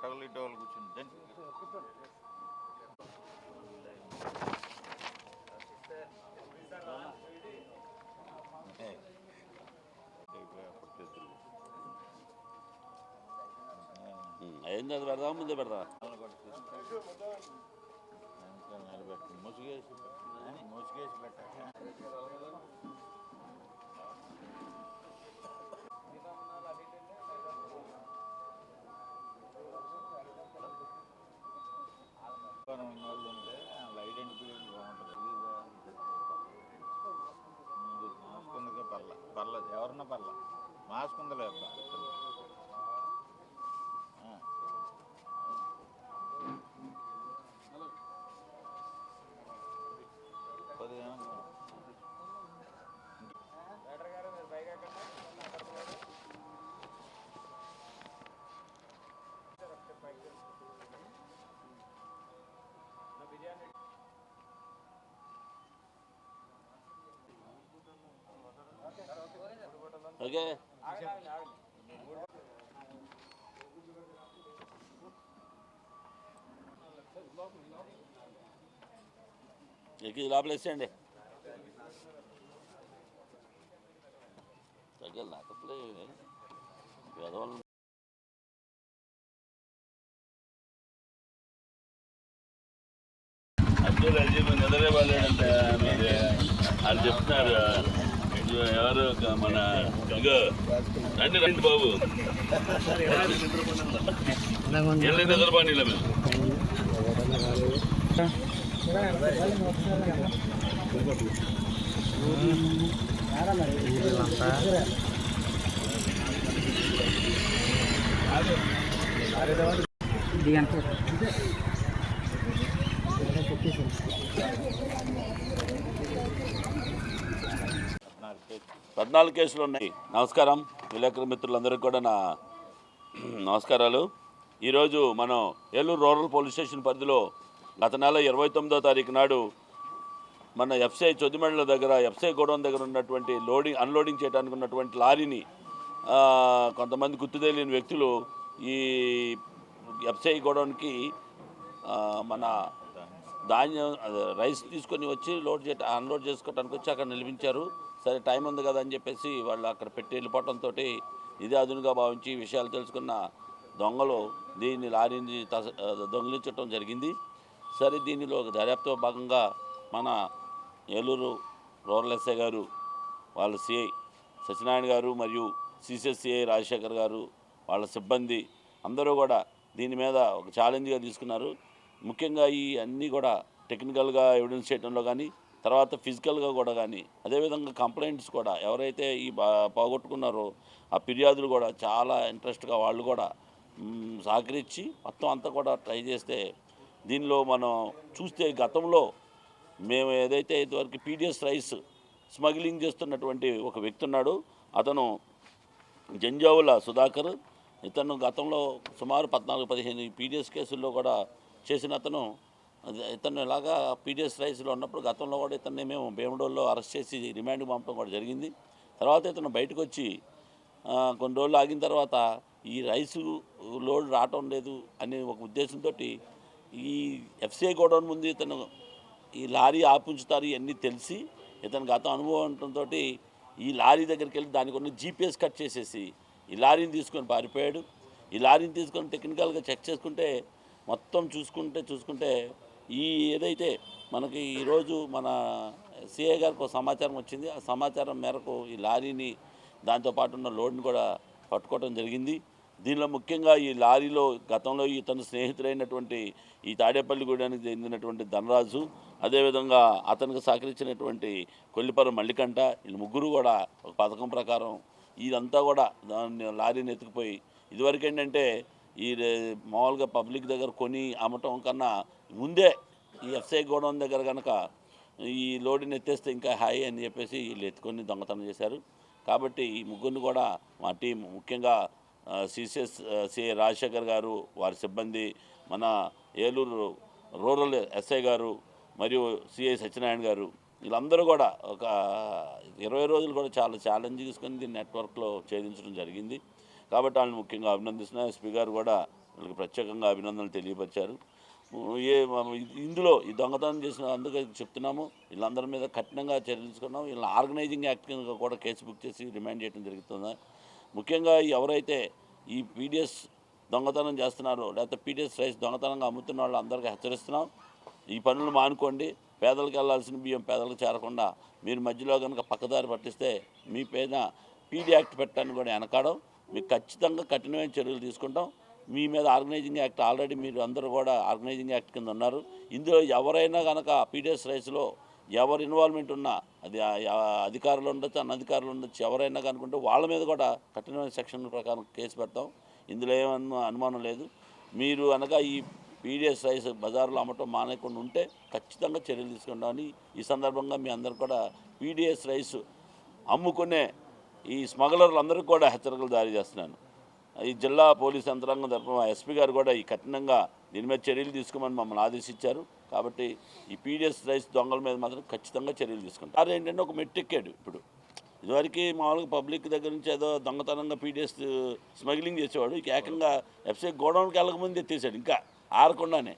అటోళ్ళు ఇటోళ్ళు తెచ్చులు. అయింది అది పెడదాం ముందే పెడదా నిలబెట్టు. ముసుగేసి పెట్టు. పర్లేదు. ఎవరన్నా పర్లేదు మాస్క్ ఉందిలే ఓకే. ఎక్కి లోపల వేసేయండి తగ్గలు తగ్గ లేకపోతే పేదవాళ్ళు అర్జున్ అజీబ్ నిద్రపోలేడంటే మీరు వాళ్ళు చెప్తున్నారు. ఎవరు? ఒక మన రండి రండి బాబు. ఎల్లు నిద్రపోనీ పద్నాలుగు కేసులు ఉన్నాయి. నమస్కారం విలేకరు మిత్రులందరికీ కూడా నా నమస్కారాలు. ఈరోజు మనం ఏలూరు రూరల్ పోలీస్ స్టేషన్ పరిధిలో గత నెల ఇరవై తొమ్మిదో తారీఖు నాడు మన ఎఫ్సిఐ చొద్దిమండల దగ్గర ఎఫ్సిఐ గోడౌన్ దగ్గర ఉన్నటువంటి లోడింగ్ అన్లోడింగ్ చేయడానికి ఉన్నటువంటి లారీని కొంతమంది గుర్తు తెలియని వ్యక్తులు ఈ ఎఫ్సిఐ గోడౌన్కి మన ధాన్యం రైస్ తీసుకొని వచ్చి లోడ్ చే అన్లోడ్ చేసుకోవడానికి వచ్చి అక్కడ నిలిపించారు. సరే టైం ఉంది కదా అని చెప్పేసి వాళ్ళు అక్కడ పెట్టి వెళ్ళిపోవడంతో ఇదే అదునుగా భావించి విషయాలు తెలుసుకున్న దొంగలు దీన్ని లారీని దొంగిలించడం జరిగింది. సరే దీనిలో దర్యాప్తు భాగంగా మన ఏలూరు రూరల్ ఎస్ఐ గారు వాళ్ళ సిఐ సత్యనారాయణ గారు మరియు సిసిఎస్సిఐ రాజశేఖర్ గారు వాళ్ళ సిబ్బంది అందరూ కూడా దీని మీద ఒక ఛాలెంజ్గా తీసుకున్నారు. ముఖ్యంగా ఈ అన్నీ కూడా టెక్నికల్గా ఎవిడెన్స్ చేయడంలో కానీ తర్వాత ఫిజికల్గా కూడా కానీ అదేవిధంగా కంప్లైంట్స్ కూడా ఎవరైతే ఈ బా- పోగొట్టుకున్నారో ఆ ఫిర్యాదులు కూడా చాలా ఇంట్రెస్ట్గా వాళ్ళు కూడా సహకరించి మొత్తం అంతా కూడా ట్రై చేస్తే దీనిలో మనం చూస్తే గతంలో మేము ఏదైతే ఇదివరకు పీడిఎస్ రైస్ స్మగ్లింగ్ చేస్తున్నటువంటి ఒక వ్యక్తి ఉన్నాడు అతను జంజావుల సుధాకర్ ఇతను గతంలో సుమారు పద్నాలుగు పదిహేను పీడిఎస్ కేసుల్లో కూడా చేసిన అతను ఇతను ఇలాగా పీడిఎస్ రైస్లో ఉన్నప్పుడు గతంలో కూడా ఇతన్ని మేము భీమడోల్లో అరెస్ట్ చేసి రిమాండ్కి పంపడం కూడా జరిగింది. తర్వాత ఇతను బయటకు వచ్చి కొన్ని రోజులు ఆగిన తర్వాత ఈ రైసు లోడ్ రావటం లేదు అనే ఒక ఉద్దేశంతో ఈ ఎఫ్సిఐ గోడౌన్ ముందు ఇతను ఈ లారీ ఆపించుతారు ఇవన్నీ తెలిసి ఇతను గత అనుభవం ఈ లారీ దగ్గరికి వెళ్ళి దానికి ఉన్న జీపీఎస్ కట్ చేసేసి ఈ లారీని తీసుకొని పారిపోయాడు. ఈ లారీని తీసుకొని టెక్నికల్గా చెక్ చేసుకుంటే మొత్తం చూసుకుంటే చూసుకుంటే ఈ ఏదైతే మనకి ఈరోజు మన సిఐ గారికి ఒక సమాచారం వచ్చింది. ఆ సమాచారం మేరకు ఈ లారీని దాంతోపాటు ఉన్న లోడ్ని కూడా పట్టుకోవడం జరిగింది. దీనిలో ముఖ్యంగా ఈ లారీలో గతంలో ఇతను స్నేహితుడైనటువంటి ఈ తాడేపల్లిగూడానికి చెందినటువంటి ధనరాజు అదేవిధంగా అతనికి సహకరించినటువంటి కొల్లిపర మల్లికంట వీళ్ళు ముగ్గురు కూడా ఒక పథకం ప్రకారం ఇదంతా కూడా దాన్ని లారీని ఎత్తుకుపోయి ఇదివరకు ఏంటంటే ఈ మామూలుగా పబ్లిక్ దగ్గర కొని అమ్మటం కన్నా ముందే ఈ ఎఫ్సై గోడౌన్ దగ్గర కనుక ఈ లోడుని ఎత్తేస్తే ఇంకా హాయి అని చెప్పేసి వీళ్ళు ఎత్తుకొని దొంగతనం చేశారు. కాబట్టి ఈ ముగ్గురిని కూడా మా టీం ముఖ్యంగా సిసిఎస్ సి రాజశేఖర్ గారు వారి సిబ్బంది మన ఏలూరు రూరల్ ఎస్ఐ గారు మరియు సిఐ సత్యనారాయణ గారు వీళ్ళందరూ కూడా ఒక ఇరవై రోజులు కూడా చాలా ఛాలెంజ్ తీసుకొని దీన్ని నెట్వర్క్లో ఛేదించడం జరిగింది. కాబట్టి వాళ్ళని ముఖ్యంగా అభినందిస్తున్నా. ఎస్పీ గారు కూడా వాళ్ళకి ప్రత్యేకంగా అభినందనలు తెలియపరిచారు. ఏ ఇందులో ఈ దొంగతనం చేసిన అందుకే చెప్తున్నాము. వీళ్ళందరి మీద కఠినంగా చర్యలు తీసుకున్నాం వీళ్ళని ఆర్గనైజింగ్ యాక్ట్ కింద కూడా కేసు బుక్ చేసి రిమాండ్ చేయడం జరుగుతుంది. ముఖ్యంగా ఎవరైతే ఈ పీడిఎస్ దొంగతనం చేస్తున్నారో లేకపోతే పీడిఎస్ రైస్ దొంగతనంగా అమ్ముతున్న వాళ్ళు అందరికీ హెచ్చరిస్తున్నాం. ఈ పనులు మానుకోండి. పేదలకు వెళ్ళాల్సిన బియ్యం పేదలకు చేరకుండా మీరు మధ్యలో కనుక పక్కదారి పట్టిస్తే మీ పేద పీడీ యాక్ట్ పెట్టడానికి కూడా వెనకాడం. మీకు ఖచ్చితంగా కఠినమైన చర్యలు తీసుకుంటాం. మీ మీద ఆర్గనైజింగ్ యాక్ట్ ఆల్రెడీ మీరు అందరూ కూడా ఆర్గనైజింగ్ యాక్ట్ కింద ఉన్నారు. ఇందులో ఎవరైనా కనుక పీడిఎస్ రైస్లో ఎవరు ఇన్వాల్వ్మెంట్ ఉన్నా అది అధికారులు ఉండొచ్చు అనధికారులు ఉండొచ్చు ఎవరైనా కనుకుంటే వాళ్ళ మీద కూడా కఠినమైన సెక్షన్ ప్రకారం కేసు పెడతాం. ఇందులో ఏమన్నా అనుమానం లేదు. మీరు అనగా ఈ పీడిఎస్ రైస్ బజార్లో అమ్మటం మానేయకుండా ఉంటే ఖచ్చితంగా చర్యలు తీసుకుంటామని ఈ సందర్భంగా మీ అందరు కూడా పీడిఎస్ రైస్ అమ్ముకునే ఈ స్మగ్లర్లు అందరికీ కూడా హెచ్చరికలు జారీ చేస్తున్నాను. ఈ జిల్లా పోలీస్ యంత్రాంగం తరఫున ఎస్పీ గారు కూడా ఈ కఠినంగా దీని మీద చర్యలు తీసుకోమని మమ్మల్ని ఆదేశించారు. కాబట్టి ఈ పీడిఎస్ రైస్ దొంగల మీద మాత్రం ఖచ్చితంగా చర్యలు తీసుకుంటారు అది ఏంటంటే ఒక మెట్టెక్కాడు ఇప్పుడు. ఇదివరకు మామూలుగా పబ్లిక్ దగ్గర నుంచి ఏదో దొంగతనంగా పీడిఎస్ స్మగ్లింగ్ చేసేవాడు. ఏకంగా ఎఫ్సీ గోడౌన్కి వెళ్ళకముందు ఎత్తేసాడు ఇంకా ఆరకుండానే.